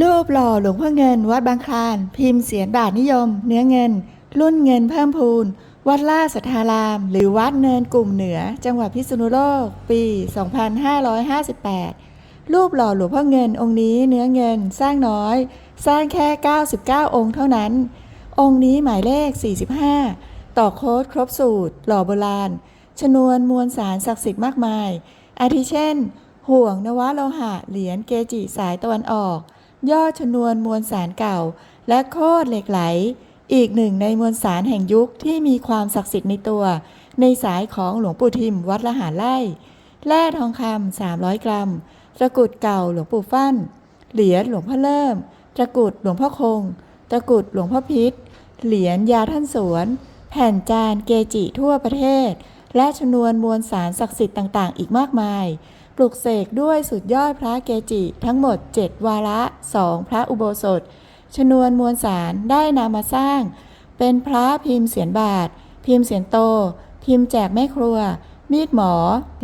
รูปหล่อหลวงพ่อเงิน วัดบางคลาน พิมพ์เสียนบาทนิยม เนื้อเงิน รุ่นเงินเพิ่มพูน วัดล่าสัทธาราม หรือวัดเนินกลุ่มเหนือ จังหวัดพิษณุโลก ปี 2558 รูปหล่อหลวงพ่อเงินองค์นี้เนื้อเงินสร้างน้อย สร้างแค่ 99 องค์เท่านั้น องค์นี้หมายเลข 45 ต่อโค้ดครบสูตร หล่อโบราณ ชนวนมวลสารศักดิ์สิทธิ์มากมาย อาทิเช่น ห่วงนวโลหะเหรียญเกจิสายตะวันออก ยอดชนวนมวลสารเก่า และโคดเหล็กไหล อีกหนึ่งในมวลสารแห่งยุคที่มีความศักดิ์สิทธิ์ในตัว ในสายของหลวงปู่ทิมวัดละหารไร่แร่ทองคำ300กรัม ตะกุดเก่าหลวงปู่ฟั่น เหรียญหลวงพ่อเริ่ม ตะกุดหลวงพ่อคง ตะกุดหลวงพ่อพิษ เหรียญยาท่านสวน แผ่นจานเกจิทั่วประเทศ และชนวนมวลสารศักดิ์สิทธิ์ต่างๆ อีกมากมาย ปลุกเสกด้วยสุดยอดพระเกจิ ทั้งหมด 7 วาระ2พระอุโบสถชนวนมวลสารได้นำมาสร้าง เป็นพระพิมพ์เสียนบาท พิมพ์เสียนโต พิมพ์แจกแม่ครัว มีดหมอ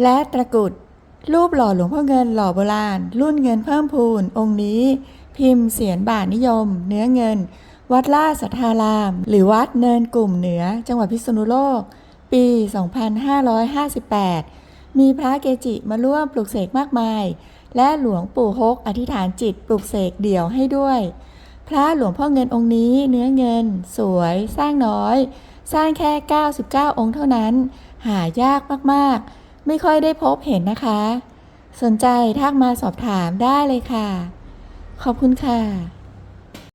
และตะกุด รูปหล่อหลวงพ่อเงินหล่อโบราณ รุ่นเงินเพิ่มพูนองค์นี้ พิมพ์เสียนบาทนิยม เนื้อเงิน วัดล่าสัทธาราม หรือวัดเนินกลุ่มเหนือ จังหวัดพิษณุโลก ปี 2558 มีพระเกจิมาร่วมปลุกเสกมากมาย และหลวงปู่ฮกอธิษฐานจิตปลุกเสกเดี่ยวให้ด้วย พระหลวงพ่อเงินองค์นี้เนื้อเงิน สวยสร้างน้อย สร้างแค่ 99 องค์เท่านั้น หายากมากๆ ไม่ค่อยได้พบเห็นนะคะ สนใจทักมาสอบถามได้เลยค่ะ ขอบคุณค่ะ